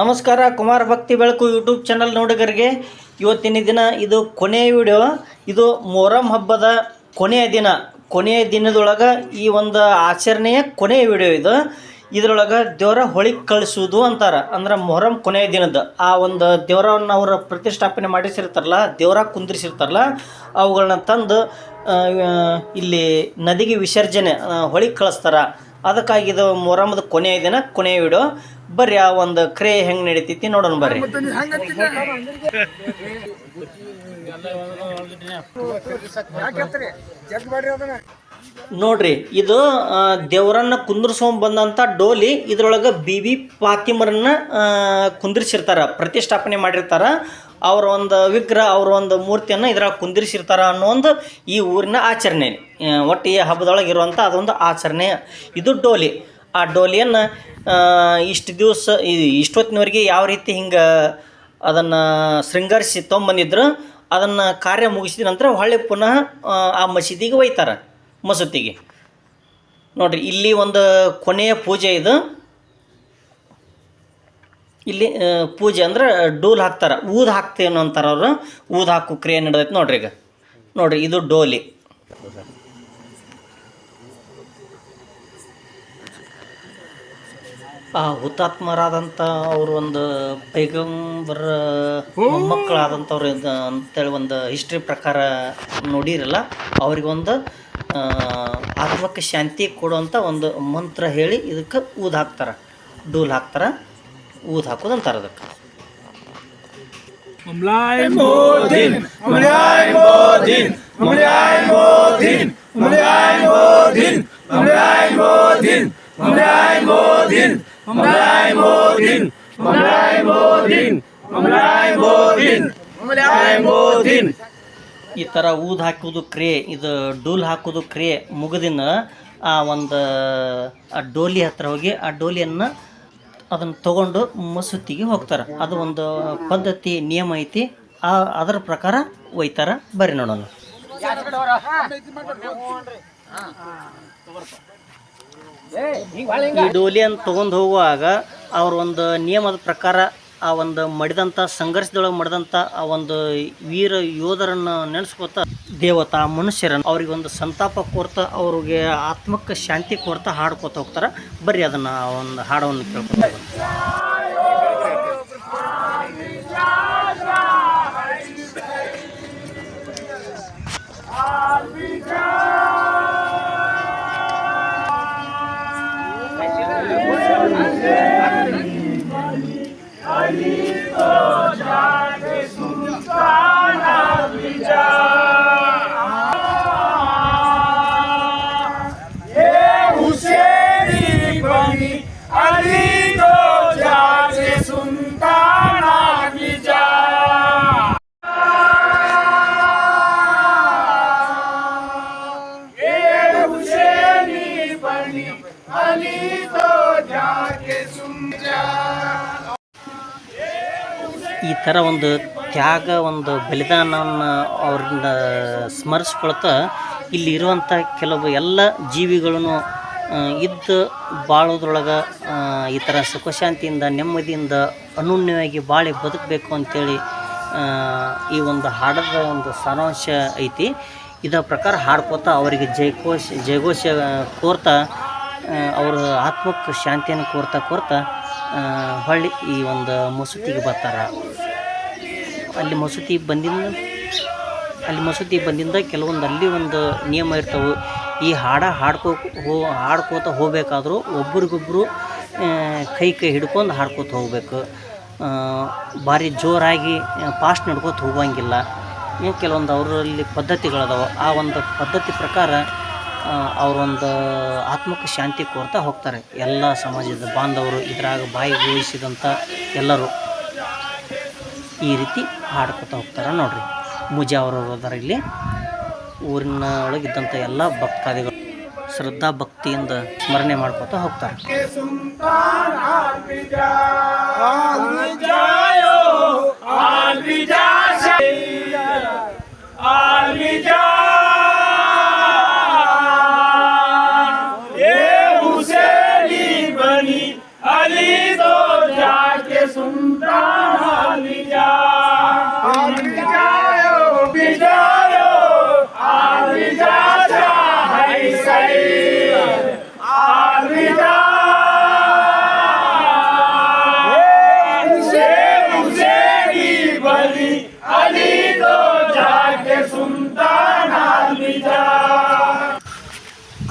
ನಮಸ್ಕಾರ, ಕುಮಾರ್ ಭಕ್ತಿ ಬೆಳಕು ಯೂಟ್ಯೂಬ್ ಚಾನಲ್ ನೋಡಿಗರಿಗೆ. ಇವತ್ತಿನ ದಿನ ಇದು ಕೊನೆಯ ವಿಡಿಯೋ. ಇದು ಮೊಹರಂ ಹಬ್ಬದ ಕೊನೆಯ ದಿನ. ಕೊನೆಯ ದಿನದೊಳಗೆ ಈ ಒಂದು ಆಚರಣೆಯ ಕೊನೆಯ ವಿಡಿಯೋ ಇದು. ಇದರೊಳಗೆ ದೇವರ ಹೊಳಿಗೆ ಕಳಿಸುವುದು ಅಂತಾರೆ. ಅಂದ್ರೆ ಮೊಹರಂ ಕೊನೆಯ ದಿನದ. ಆ ಒಂದು ದೇವರವನ್ನು ಅವರು ಪ್ರತಿಷ್ಠಾಪನೆ ಮಾಡಿಸಿರ್ತಾರಲ್ಲ, ದೇವರ ಕುಂದಿರಿಸಿರ್ತಾರಲ್ಲ ಅವುಗಳನ್ನ ತಂದು ಇಲ್ಲಿ ನದಿಗೆ ವಿಸರ್ಜನೆ ಹೊಳಿಗೆ ಕಳಿಸ್ತಾರ. ಅದಕ್ಕಾಗಿ ಇದು ಮೊಹರಮದ ಕೊನೆಯ ದಿನ, ಕೊನೆಯ ವಿಡಿಯೋ. ಬರ್ರಿ ಆ ಒಂದು ಕ್ರೇ ಹೆಂಗ್ ನಡೀತೈತಿ ನೋಡೋಣ ಬರ್ರಿ. ನೋಡ್ರಿ ಇದು ದೇವರನ್ನ ಕುಂದ್ರಸ್ಕೊಂಡ್ ಬಂದಂಥ ಡೋಲಿ ಇದ್ರೊಳಗೆ ಬಿ ಬಿ ಪಾತಿಮರನ್ನ ಕುಂದಿರ್ಸಿರ್ತಾರ ಪ್ರತಿಷ್ಠಾಪನೆ ಮಾಡಿರ್ತಾರ. ಅವ್ರ ಒಂದು ವಿಗ್ರಹ ಅವ್ರ ಒಂದು ಮೂರ್ತಿಯನ್ನು ಇದ್ರಾಗ ಕುಂದಿರಿಸಿರ್ತಾರ ಅನ್ನೋ ಒಂದು ಈ ಊರಿನ ಆಚರಣೆ. ಒಟ್ಟು ಈ ಹಬ್ಬದೊಳಗೆ ಇರುವಂಥ ಅದೊಂದು ಆಚರಣೆ. ಇದು ಡೋಲಿ. ಆ ಡೋಲಿಯನ್ನು ಇಷ್ಟು ದಿವಸ ಇಷ್ಟೊತ್ತಿನವರೆಗೆ ಯಾವ ರೀತಿ ಹಿಂಗೆ ಅದನ್ನು ಶೃಂಗರಿಸಿ ತೊಗೊಂಬಂದಿದ್ರು ಅದನ್ನು ಕಾರ್ಯ ಮುಗಿಸಿದ ನಂತರ ಹೊಳ್ಳಿ ಪುನಃ ಆ, ಮಸೀದಿಗೆ ಒಯ್ತಾರೆ ಮಸೂತಿಗೆ. ನೋಡ್ರಿ ಇಲ್ಲಿ ಒಂದು ಕೊನೆಯ ಪೂಜೆ ಇದು. ಇಲ್ಲಿ ಪೂಜೆ ಅಂದ್ರೆ ಡೋಲ್ ಹಾಕ್ತಾರೆ ಊದ್ ಹಾಕ್ತೇನು ಅಂತಾರೆ ಅವರು. ಊದ್ ಹಾಕು ಕ್ರಿಯೆ ನಡೆದೈತೆ ನೋಡ್ರಿ ಈಗ. ನೋಡ್ರಿ ಇದು ಡೋಲಿ. ಆ ಹುತಾತ್ಮರಾದಂಥ ಅವರು ಒಂದು ಪೈಗಂಬರ ಮೊಮ್ಮಕ್ಕಳಾದಂಥವ್ರು ಇದು ಅಂತೇಳಿ ಒಂದು ಹಿಸ್ಟ್ರಿ ಪ್ರಕಾರ ನೋಡಿರಲ್ಲ ಅವ್ರಿಗೊಂದು ಆತ್ಮಕ್ಕೆ ಶಾಂತಿ ಕೊಡುವಂಥ ಒಂದು ಮಂತ್ರ ಹೇಳಿ ಇದಕ್ಕೆ ಊದು ಹಾಕ್ತಾರೆ. ಡೂಲ್ ಹಾಕ್ತಾರೆ ಊದ್ ಹಾಕೋದು ಅಂತಾರೆ ಅದಕ್ಕೆ. Mulai Modin, Mamlai Modin, Mamlai Modin, Mamlai Modin, Mamlai Modin. ಈ ಥರ ಊದ್ ಹಾಕೋದು ಕ್ರಿಯೆ ಇದು ಡೋಲ್ ಹಾಕೋದು ಕ್ರಿಯೆ ಮುಗಿದಿನ ಆ ಒಂದು ಆ ಡೋಲಿ ಹತ್ತಿರ ಹೋಗಿ ಆ ಡೋಲಿಯನ್ನು ಅದನ್ನು ತಗೊಂಡು ಮಸೂತಿಗೆ ಹೋಗ್ತಾರೆ. ಅದು ಒಂದು ಪದ್ಧತಿ ನಿಯಮ ಐತಿ. ಆ ಅದರ ಪ್ರಕಾರ ಒಯ್ತಾರ. ಬರ್ರಿ ನೋಡೋಣ. ಈ ಡೋಲಿಯನ್ನು ತೊಗೊಂಡು ಹೋಗುವಾಗ ಅವ್ರ ಒಂದು ನಿಯಮದ ಪ್ರಕಾರ ಆ ಒಂದು ಮಡಿದಂಥ ಸಂಘರ್ಷದೊಳಗೆ ಮಡಿದಂಥ ಆ ಒಂದು ವೀರ ಯೋಧರನ್ನು ನೆನೆಸ್ಕೊತ ದೇವತಾ ಮನುಷ್ಯರನ್ನು ಅವ್ರಿಗೆ ಒಂದು ಸಂತಾಪ ಕೋರ್ತಾ, ಅವ್ರಿಗೆ ಆತ್ಮಕ್ಕೆ ಶಾಂತಿ ಕೋರ್ತಾ ಹಾಡ್ಕೊತ ಹೋಗ್ತಾರೆ. ಬರ್ರಿ ಅದನ್ನು ಒಂದು ಹಾಡವನ್ನು ಕೇಳ್ಕೊತ ಈ ಥರ ಒಂದು ತ್ಯಾಗ, ಒಂದು ಬಲಿದಾನವನ್ನು ಅವ್ರನ್ನ ಸ್ಮರಿಸ್ಕೊಳ್ತಾ ಇಲ್ಲಿ ಇರುವಂಥ ಕೆಲವು ಎಲ್ಲ ಜೀವಿಗಳನ್ನು ಇದ್ದು ಬಾಳೋದ್ರೊಳಗೆ ಈ ಥರ ಸುಖಶಾಂತಿಯಿಂದ, ನೆಮ್ಮದಿಯಿಂದ, ಅನುನ್ಯವಾಗಿ ಬಾಳಿ ಬದುಕಬೇಕು ಅಂಥೇಳಿ ಈ ಒಂದು ಹಾಡದ ಒಂದು ಸಾರಾಂಶ ಐತಿ. ಇದರ ಪ್ರಕಾರ ಹಾಡ್ಕೋತಾ ಅವರಿಗೆ ಜಯಘೋಷ ಜಯಘೋಷ ಕೋರ್ತಾ ಅವರು ಆತ್ಮಕ್ಕೆ ಶಾಂತಿಯನ್ನು ಕೋರ್ತಾ ಕೋರ್ತಾ ಹೊಳ್ಳಿ ಈ ಒಂದು ಮಸೂತಿಗೆ ಬರ್ತಾರೆ. ಅಲ್ಲಿ ಮಸೂತಿ ಬಂದಿಂದ, ಅಲ್ಲಿ ಮಸೂತಿ ಬಂದಿಂದ ಕೆಲವೊಂದು ಅಲ್ಲಿ ಒಂದು ನಿಯಮ ಇರ್ತವೆ. ಈ ಹಾಡ ಹಾಡ್ಕೋ, ಹೋ, ಹಾಡ್ಕೋತ ಹೋಗ್ಬೇಕಾದ್ರೂ ಒಬ್ರಿಗೊಬ್ಬರು ಕೈ ಕೈ ಹಿಡ್ಕೊಂಡು ಹಾಡ್ಕೋತ ಹೋಗ್ಬೇಕು. ಭಾರಿ ಜೋರಾಗಿ ಪಾಸ್ಟ್ ನಡ್ಕೋತ ಹೋಗೋಂಗಿಲ್ಲ. ಕೆಲವೊಂದು ಅವರಲ್ಲಿ ಪದ್ಧತಿಗಳದಾವೆ. ಆ ಒಂದು ಪದ್ಧತಿ ಪ್ರಕಾರ ಅವರೊಂದು ಆತ್ಮಕ್ಕೆ ಶಾಂತಿ ಕೋರ್ತಾ ಹೋಗ್ತಾರೆ. ಎಲ್ಲ ಸಮಾಜದ ಬಾಂಧವರು, ಇದ್ರಾಗ ಬಾಯಿ ಊಹಿಸಿದಂಥ ಎಲ್ಲರೂ ಈ ರೀತಿ ಹಾಡ್ಕೊತಾ ಹೋಗ್ತಾರೆ ನೋಡ್ರಿ. ಮುಜಾವರವರು ಅದರ ಇಲ್ಲಿ. ಊರಿನ ಒಳಗಿದ್ದಂಥ ಎಲ್ಲ ಭಕ್ತಾದಿಗಳು ಶ್ರದ್ಧಾ ಭಕ್ತಿಯಿಂದ ಸ್ಮರಣೆ ಮಾಡ್ಕೋತಾ ಹೋಗ್ತಾರೆ.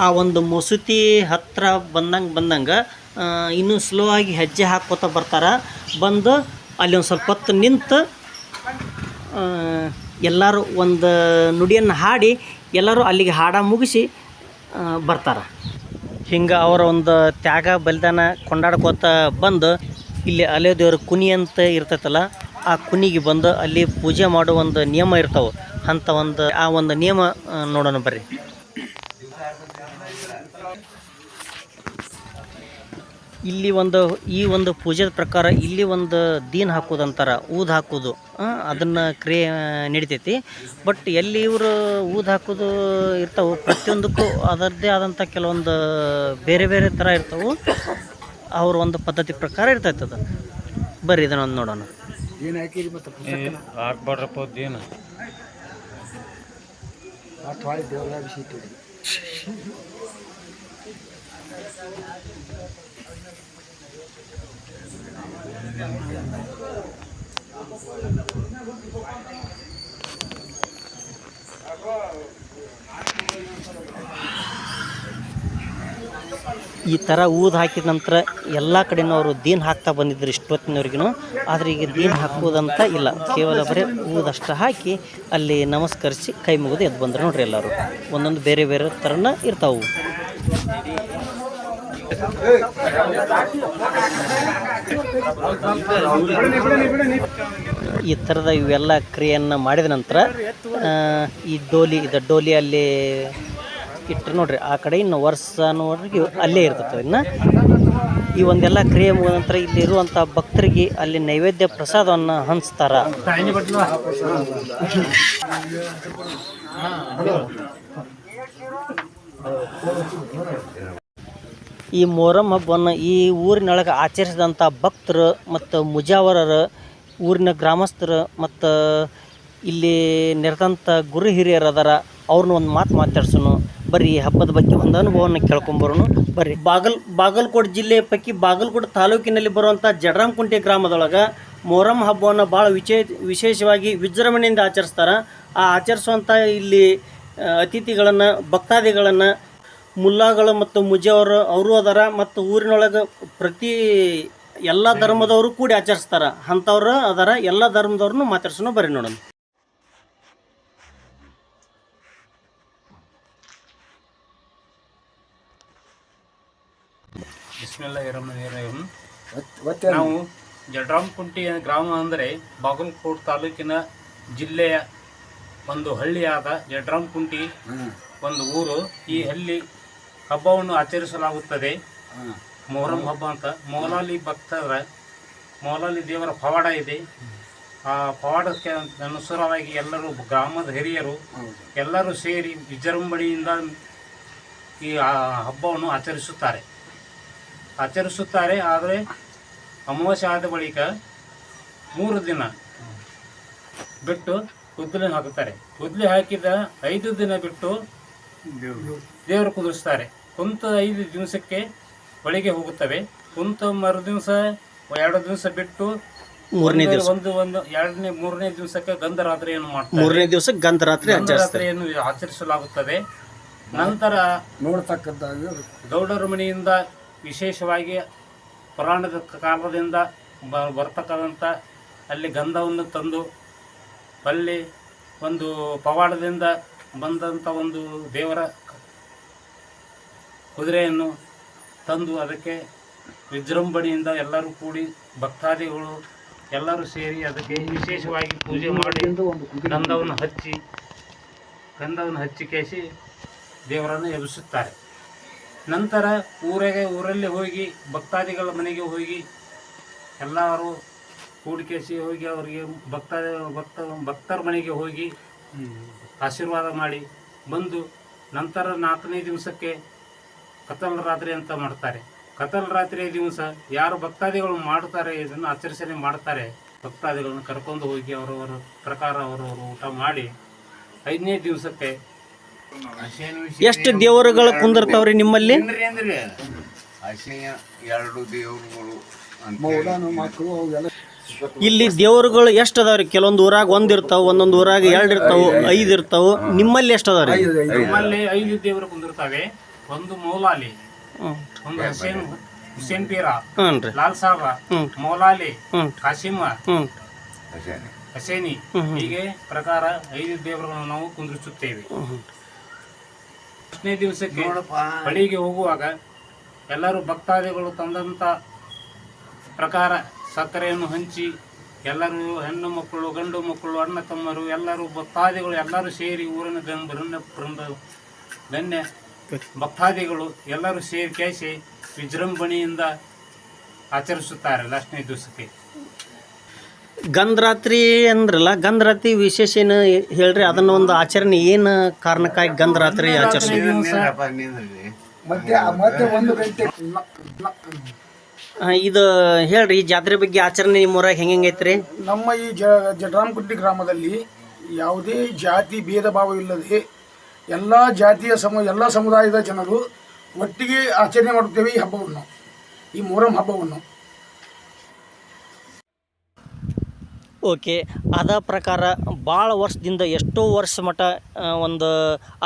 ಆ ಒಂದು ಮಸೂತಿ ಹತ್ತಿರ ಬಂದಂಗೆ ಬಂದಂಗೆ ಇನ್ನೂ ಸ್ಲೋ ಆಗಿ ಹೆಜ್ಜೆ ಹಾಕ್ಕೋತ ಬರ್ತಾರೆ. ಬಂದು ಅಲ್ಲಿ ಒಂದು ಸ್ವಲ್ಪ ಹೊತ್ತು ನಿಂತು ಎಲ್ಲರೂ ಒಂದು ನುಡಿಯನ್ನು ಹಾಡಿ ಎಲ್ಲರೂ ಅಲ್ಲಿಗೆ ಹಾಡ ಮುಗಿಸಿ ಬರ್ತಾರೆ. ಹಿಂಗೆ ಅವರ ಒಂದು ತ್ಯಾಗ ಬಲಿದಾನ ಕೊಂಡಾಡ್ಕೋತ ಬಂದು ಇಲ್ಲಿ ಅಲೆ ದೇವರ ಕುನಿ ಅಂತ ಇರ್ತೈತಲ್ಲ, ಆ ಕುನಿಗೆ ಬಂದು ಅಲ್ಲಿ ಪೂಜೆ ಮಾಡೋ ಒಂದು ನಿಯಮ ಇರ್ತಾವೆ. ಅಂಥ ಒಂದು, ಆ ಒಂದು ನಿಯಮ ನೋಡೋಣ ಬರ್ರಿ. ಇಲ್ಲಿ ಒಂದು ಈ ಒಂದು ಪೂಜೆದ ಪ್ರಕಾರ ಇಲ್ಲಿ ಒಂದು ದೀನ್ ಹಾಕೋದು ಅಂತಾರೆ ಊದ್ ಹಾಕೋದು ಅದನ್ನು ಕ್ರಿಯೆ ನಡಿತೈತಿ. ಬಟ್ ಎಲ್ಲಿ ಇವರು ಊದ್ ಹಾಕೋದು ಇರ್ತಾವೆ ಪ್ರತಿಯೊಂದಕ್ಕೂ ಅದರದ್ದೇ ಆದಂಥ ಕೆಲವೊಂದು ಬೇರೆ ಬೇರೆ ಥರ ಇರ್ತಾವೆ. ಅವ್ರ ಒಂದು ಪದ್ಧತಿ ಪ್ರಕಾರ ಇರ್ತೈತೆ ಅದು. ಬರ್ರಿ ಇದನ್ನೊಂದು ನೋಡೋಣ ಏನು ಹಾಕಿರಿ ಮತ್ತೆ ಪುಸ್ತಕ ಹಾಕ್ಬಾರ್ರಪ್ಪ ಏನು ಮತ್ತೆ ಹೊಳ್ಳಿ ದೇವ್ರ ವಿಷಯ ಇಟ್ಟಿರಿ ಈ ಥರ ಊದು ಹಾಕಿದ ನಂತರ ಎಲ್ಲ ಕಡೆನೂ ಅವರು ದೀನ್ ಹಾಕ್ತಾ ಬಂದಿದ್ರು ಇಷ್ಟೊತ್ತಿನವ್ರಿಗೂ ಆದರೆ ಈಗ ದೀನ್ ಹಾಕುವುದಂತ ಇಲ್ಲ. ಕೇವಲ ಬರೀ ಊದಷ್ಟು ಹಾಕಿ ಅಲ್ಲಿ ನಮಸ್ಕರಿಸಿ ಕೈ ಮುಗಿದು ಎದ್ದು ಬಂದ್ರು ನೋಡ್ರಿ ಎಲ್ಲರೂ. ಒಂದೊಂದು ಬೇರೆ ಬೇರೆ ಥರನ ಇರ್ತಾವೆ. ಈ ಥರದ ಇವೆಲ್ಲ ಕ್ರಿಯೆಯನ್ನು ಮಾಡಿದ ನಂತರ ಈ ಡೋಲಿ, ಇದು ಡೋಲಿಯಲ್ಲಿ ಇಟ್ಟರೆ ನೋಡ್ರಿ, ಆ ಕಡೆ ಇನ್ನು ವರ್ಷನವರೆಗೆ ಅಲ್ಲೇ ಇರ್ತದೆ. ಇನ್ನು ಈ ಒಂದೆಲ್ಲ ಕ್ರಿಯೆ ಮುಗಿದ ನಂತರ ಇಲ್ಲಿರುವಂಥ ಭಕ್ತರಿಗೆ ಅಲ್ಲಿ ನೈವೇದ್ಯ ಪ್ರಸಾದವನ್ನು ಹಂಚ್ತಾರ. ಈ ಮೊಹರಂ ಹಬ್ಬವನ್ನು ಈ ಊರಿನೊಳಗೆ ಆಚರಿಸಿದಂಥ ಭಕ್ತರು ಮತ್ತು ಮುಜಾವರರು, ಊರಿನ ಗ್ರಾಮಸ್ಥರು ಮತ್ತು ಇಲ್ಲಿ ನೆರೆದಂಥ ಗುರು ಹಿರಿಯರು ಅದರ ಅವ್ರನ್ನ ಒಂದು ಮಾತು ಮಾತಾಡ್ಸೋನು. ಈ ಹಬ್ಬದ ಬಗ್ಗೆ ಒಂದು ಅನುಭವವನ್ನು ಕೇಳ್ಕೊಂಬರೋನು. ಬರ್ರಿ. ಬಾಗಲ್, ಬಾಗಲಕೋಟೆ ಜಿಲ್ಲೆ ಪೈಕಿ ಬಾಗಲಕೋಟೆ ತಾಲೂಕಿನಲ್ಲಿ ಬರುವಂಥ ಜಡರಾಮಕುಂಟೆ ಗ್ರಾಮದೊಳಗೆ ಮೊಹರಂ ಹಬ್ಬವನ್ನು ಭಾಳ ವಿಶೇ ವಿಶೇಷವಾಗಿ ವಿಜೃಂಭಣೆಯಿಂದ ಆಚರಿಸ್ತಾರೆ. ಆ ಆಚರಿಸುವಂಥ ಇಲ್ಲಿ ಅತಿಥಿಗಳನ್ನು, ಭಕ್ತಾದಿಗಳನ್ನು ಮುಲ್ಲಾಗಳು ಮತ್ತು ಮುಜವರು ಅವರು ಅದಾರ ಮತ್ತು ಊರಿನೊಳಗೆ ಪ್ರತಿ ಎಲ್ಲ ಧರ್ಮದವರು ಕೂಡಿ ಆಚರಿಸ್ತಾರ. ಅಂಥವ್ರು ಅದಾರ ಎಲ್ಲ ಧರ್ಮದವ್ರನ್ನು ಮಾತಾಡ್ಸೋಣ ಬರ್ರಿ ನೋಡೋಣ. ನಾವು ಜಡ್ರಾಮ್ ಕುಂಟಿ ನಾವು ಜಡ್ರಾಮಕುಂಟಿ ಗ್ರಾಮ ಅಂದರೆ ಬಾಗಲಕೋಟ್ ತಾಲೂಕಿನ ಜಿಲ್ಲೆಯ ಒಂದು ಹಳ್ಳಿಯಾದ ಜಡ್ರಾಮಕುಂಟಿ ಒಂದು ಊರು. ಈ ಹಳ್ಳಿ ಹಬ್ಬವನ್ನು ಆಚರಿಸಲಾಗುತ್ತದೆ. ಮೊಹರಂ ಹಬ್ಬ ಅಂತ. ಮೌಲಾಲಿ ಭಕ್ತರ ಮೌಲಾಲಿ ದೇವರ ಪವಾಡ ಇದೆ. ಆ ಪವಾಡಕ್ಕೆ ಅನುಸಾರವಾಗಿ ಎಲ್ಲರೂ ಗ್ರಾಮದ ಹಿರಿಯರು ಎಲ್ಲರೂ ಸೇರಿ ವಿಜೃಂಭಣೆಯಿಂದ ಈ ಆ ಹಬ್ಬವನ್ನು ಆಚರಿಸುತ್ತಾರೆ. ಆಚರಿಸುತ್ತಾರೆ ಆದರೆ ಅಮಾವಾಸ್ಯ ಆದ ಬಳಿಕ ಮೂರು ದಿನ ಬಿಟ್ಟು ಕುದ್ಲಿ ಹಾಕುತ್ತಾರೆ. ಕುದ್ಲಿ ಹಾಕಿದ ಐದು ದಿನ ಬಿಟ್ಟು ದೇವರು. ಕುದಿಸ್ತಾರೆ ಕುಂತ ಐದು ದಿವಸಕ್ಕೆ ಒಳಗೆ ಹೋಗುತ್ತವೆ. ಕುಂತ ಮರು ದಿವಸ ಎರಡು ದಿವಸ ಬಿಟ್ಟು ಮೂರನೇ ದಿವಸ. ಒಂದು ಒಂದು ಎರಡನೇ ಮೂರನೇ ದಿವಸಕ್ಕೆ ಗಂಧರಾತ್ರಿಯನ್ನು ಮಾಡ್ತಾರೆ. ಮೂರನೇ ದಿವಸ ಗಂಧರಾತ್ರಿ ಗಂಧರಾತ್ರಿಯನ್ನು ಆಚರಿಸಲಾಗುತ್ತದೆ. ನಂತರ ನೋಡತಕ್ಕಂಥ ಗೌಡರ ಮನೆಯಿಂದ ವಿಶೇಷವಾಗಿ ಪುರಾಣದ ಕಾಲದಿಂದ ಬ ಬರ್ತಕ್ಕಂಥ ಅಲ್ಲಿ ಗಂಧವನ್ನು ತಂದು ಅಲ್ಲಿ ಒಂದು ಪವಾಡದಿಂದ ಬಂದಂಥ ಒಂದು ದೇವರ ಕುದುರೆಯನ್ನು ತಂದು ಅದಕ್ಕೆ ವಿಜೃಂಭಣೆಯಿಂದ ಎಲ್ಲರೂ ಕೂಡಿ ಭಕ್ತಾದಿಗಳು ಎಲ್ಲರೂ ಸೇರಿ ಅದಕ್ಕೆ ವಿಶೇಷವಾಗಿ ಪೂಜೆ ಮಾಡಿ ಗಂಧವನ್ನು ಹಚ್ಚಿ ಗಂಧವನ್ನು ಹಚ್ಚಿ ಕೇಸಿ ದೇವರನ್ನು ಎಬ್ಬಿಸುತ್ತಾರೆ. ನಂತರ ಊರಿಗೆ ಊರಲ್ಲಿ ಹೋಗಿ ಭಕ್ತಾದಿಗಳ ಮನೆಗೆ ಹೋಗಿ ಎಲ್ಲರೂ ಕೂಡಿಕೇಸಿ ಹೋಗಿ ಅವರಿಗೆ ಭಕ್ತ ಭಕ್ತ ಭಕ್ತರ ಮನೆಗೆ ಹೋಗಿ ಆಶೀರ್ವಾದ ಮಾಡಿ ಬಂದು ನಂತರ ನಾಲ್ಕನೇ ದಿವಸಕ್ಕೆ ಕತಲ್ ರಾತ್ರಿ ಅಂತ ಮಾಡ್ತಾರೆ. ಕತಲ್ ರಾತ್ರಿಯ ದಿವಸ ಯಾರು ಭಕ್ತಾದಿಗಳು ಮಾಡ್ತಾರೆ ಇದನ್ನು ಆಚರಿಸಲಿ ಮಾಡ್ತಾರೆ ಭಕ್ತಾದಿಗಳನ್ನು ಕರ್ಕೊಂಡು ಹೋಗಿ ಅವರವರ ಪ್ರಕಾರ ಅವರವರು ಊಟ ಮಾಡಿ ಐದನೇ ದಿವಸಕ್ಕೆ ಎಷ್ಟು ದೇವರುಗಳು ಕುಂದಿರ್ತಾವ್ರಿ ನಿಮ್ಮಲ್ಲಿ? ಎರಡು ದೇವರುಗಳು ಇಲ್ಲಿ ದೇವರುಗಳು ಎಷ್ಟು ಅದಾವ್ರಿ? ಕೆಲವೊಂದು ಊರಾಗ ಒಂದ್ ಇರ್ತಾವ ಒಂದೊಂದು ಊರಾಗ ಎರಡು ಇರ್ತಾವ ಐದು ಇರ್ತಾವ. ನಿಮ್ಮಲ್ಲಿ ಎಷ್ಟು ಅದಾವ್ರಿ? ನಿಮ್ಮಲ್ಲಿ ಐದು ದೇವರು ಕುಂದಿರ್ತಾವೆ. ಒಂದು ಮೌಲಾಲಿ ಒಂದು ಹುಸೇನ್ ಹುಸೇನ್ ಪೀರ ಹ್ಞೂ ರೀ. ಲಾಲ್ ಸಾಬ ಮೌಲಾಲಿ ಹ್ಞೂ. ಕಾಸಿಮ ಹಸೇನಿ. ಹೀಗೆ ಪ್ರಕಾರ ಐದು ದೇವರುಗಳನ್ನು ನಾವು ಕುಂದಿರಿಸುತ್ತೇವೆ. ಹತ್ತನೇ ದಿವಸಕ್ಕೆ ಬಳಿಗೆ ಹೋಗುವಾಗ ಎಲ್ಲರೂ ಭಕ್ತಾದಿಗಳು ತಂದಂತ ಪ್ರಕಾರ ಸಕ್ಕರೆಯನ್ನು ಹಂಚಿ ಎಲ್ಲರೂ ಹೆಣ್ಣು ಮಕ್ಕಳು ಗಂಡು ಮಕ್ಕಳು ಅಣ್ಣ ತಮ್ಮರು ಎಲ್ಲರೂ ಭಕ್ತಾದಿಗಳು ಎಲ್ಲರೂ ಸೇರಿ ಊರಿನ ಬೃಂದ ಬೃಂದ ಗಣ್ಯ ಭಕ್ತಾದಿಗಳು ಎಲ್ಲರೂ ಸೇರಿ ಕೇಸಿ ವಿಜೃಂಭಣೆಯಿಂದ ಆಚರಿಸುತ್ತಾರೆ ಲಾಸ್ಟ್ನೇ ದಿವಸಕ್ಕೆ. ಗಂಧರಾತ್ರಿ ಅಂದ್ರಲ್ಲ ಗಂಧರಾತ್ರಿ ವಿಶೇಷ ಏನು ಹೇಳ್ರಿ? ಅದನ್ನ ಒಂದು ಆಚರಣೆ ಏನು ಕಾರಣಕ್ಕಾಗಿ ಗಂಧರಾತ್ರಿ ನ- ಇದು ಹೇಳ್ರಿ ಈ ಜಾತ್ರೆ ಬಗ್ಗೆ ಆಚರಣೆ ನಿಮ್ಮ ಊರಾಗ ಹೆಂಗೆ ಹೆಂಗೈತ್ರಿ ನಮ್ಮ ಈ ಜ ಗ್ರಾಮದಲ್ಲಿ ಯಾವುದೇ ಜಾತಿ ಭೇದ ಭಾವ ಇಲ್ಲದೆ ಎಲ್ಲ ಜಾತಿಯ ಸಮ ಎಲ್ಲ ಸಮುದಾಯದ ಜನರು ಒಟ್ಟಿಗೆ ಆಚರಣೆ ಮಾಡುತ್ತೇವೆ ಈ ಹಬ್ಬವನ್ನು ಈ ಮೊಹರಂ ಹಬ್ಬವನ್ನು. ಓಕೆ ಅದ ಪ್ರಕಾರ ಭಾಳ ವರ್ಷದಿಂದ ಎಷ್ಟೋ ವರ್ಷ ಮಟ ಒಂದು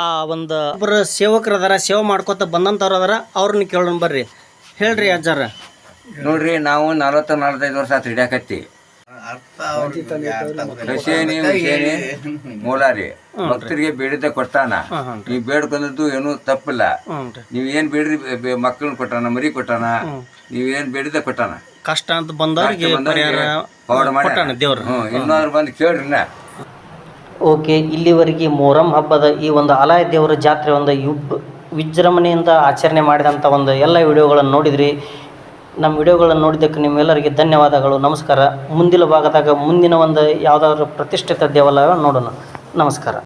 ಆ ಒಂದು ಒಬ್ಬರು ಸೇವಕರು ಅದಾರ ಸೇವೆ ಮಾಡ್ಕೊತ ಬಂದಂಥವ್ರು ಅದಾರ ಅವ್ರನ್ನ ಕೇಳೋಣ ಬರ್ರಿ. ಹೇಳ್ರಿ ಅಜ್ಜಾರ. ನೋಡ್ರಿ ನಾವು ನಲವತ್ತ ನಲವತ್ತೈದು ವರ್ಷ ಆತು ಹಿಡಿಯಾಕತ್ತಿ. ಮೋಲಾರಿ ಭಕ್ತರಿಗೆ ಬೇಡಿದ್ದ ಕೊಟ್ಟಾನ ನೀವು ಬೇಡ್ಕೊಂಡದ್ದು ಏನು ತಪ್ಪಿಲ್ಲ. ನೀವ್ ಏನ್ ಬೇಡ್ರಿ ಮಕ್ಕಳನ್ನ ಕೊಟ್ಟಾನ ಮರಿ ಕೊಟ್ಟಾನ ನೀವ್ ಏನ್ ಬೇಡಿದ್ದ ಕೊಟ್ಟಾನ? ಕಷ್ಟ ಅಂತ ಬಂದವ್ರಿಗೆ ದೇವ್ರು. ಇನ್ನಾದ್ರು ಬಂದು ಕೇಳ್ರಿ ನಾ. ಓಕೆ ಇಲ್ಲಿವರೆಗೆ ಮೊಹರಂ ಹಬ್ಬದ ಈ ಒಂದು ಅಲಾಯ ದೇವರ ಜಾತ್ರೆ ಒಂದು ಯುಬ್ ವಿಜೃಂಭಣೆಯಿಂದ ಆಚರಣೆ ಮಾಡಿದಂಥ ಒಂದು ಎಲ್ಲ ವಿಡಿಯೋಗಳನ್ನು ನೋಡಿದ್ರಿ. ನಮ್ಮ ವಿಡಿಯೋಗಳನ್ನು ನೋಡಿದ್ದಕ್ಕೆ ನಿಮ್ಮೆಲ್ಲರಿಗೆ ಧನ್ಯವಾದಗಳು. ನಮಸ್ಕಾರ. ಮುಂದಿನ ಭಾಗದಾಗ ಮುಂದಿನ ಒಂದು ಯಾವುದಾದ್ರು ಪ್ರತಿಷ್ಠಿತ ದೇವಾಲಯ ನೋಡೋಣ. ನಮಸ್ಕಾರ.